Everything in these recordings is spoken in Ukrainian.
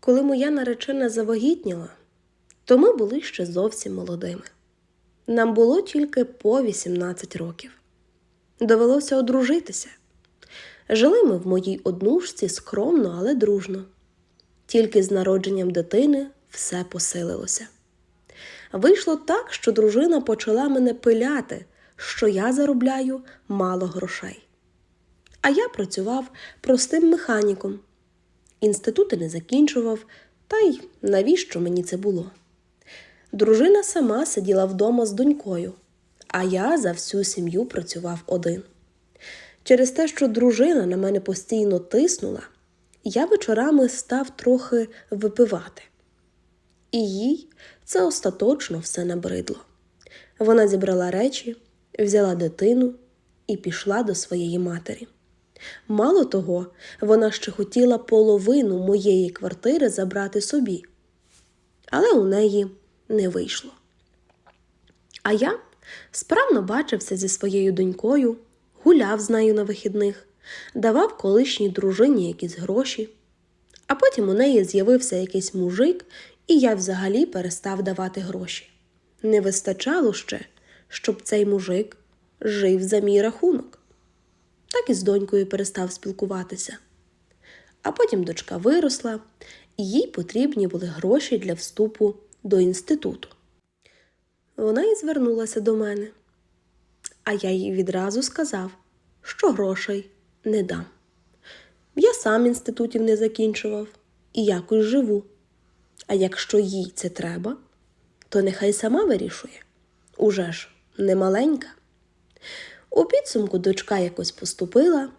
Коли моя наречена завагітніла, то ми були ще зовсім молодими. Нам було тільки по 18 років. Довелося одружитися. Жили ми в моїй однушці скромно, але дружно. Тільки з народженням дитини все посилилося. Вийшло так, що дружина почала мене пиляти, що я заробляю мало грошей. А я працював простим механіком. Інститути не закінчував, та й навіщо мені це було? Дружина сама сиділа вдома з донькою, а я за всю сім'ю працював один. Через те, що дружина на мене постійно тиснула, я вечорами став трохи випивати. І їй це остаточно все набридло. Вона зібрала речі, взяла дитину і пішла до своєї матері. Мало того, вона ще хотіла половину моєї квартири забрати собі, але у неї не вийшло. А я справно бачився зі своєю донькою, гуляв з нею на вихідних, давав колишній дружині якісь гроші, а потім у неї з'явився якийсь мужик, і я взагалі перестав давати гроші. Не вистачало ще, щоб цей мужик жив за мій рахунок. Так і з донькою перестав спілкуватися. А потім дочка виросла, і їй потрібні були гроші для вступу до інституту. Вона і звернулася до мене, а я їй відразу сказав, що грошей не дам. Я сам інститутів не закінчував і якось живу. А якщо їй це треба, то нехай сама вирішує. Уже ж не маленька. У підсумку дочка якось поступила,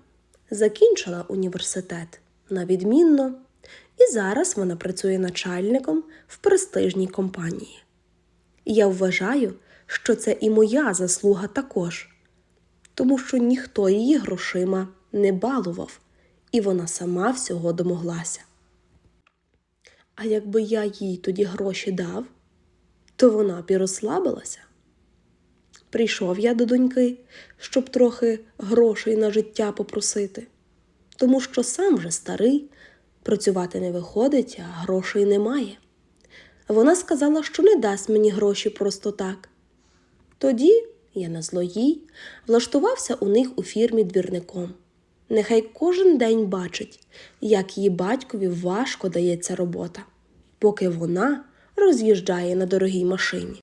закінчила університет на відмінно, і зараз вона працює начальником в престижній компанії. Я вважаю, що це і моя заслуга також, тому що ніхто її грошима не балував, і вона сама всього домоглася. А якби я їй тоді гроші дав, то вона б і розслабилася. Прийшов я до доньки, щоб трохи грошей на життя попросити, тому що сам вже старий, працювати не виходить, а грошей немає. Вона сказала, що не дасть мені гроші просто так. Тоді я на зло їй влаштувався у них у фірмі двірником. Нехай кожен день бачить, як її батькові важко дається робота, поки вона роз'їжджає на дорогій машині.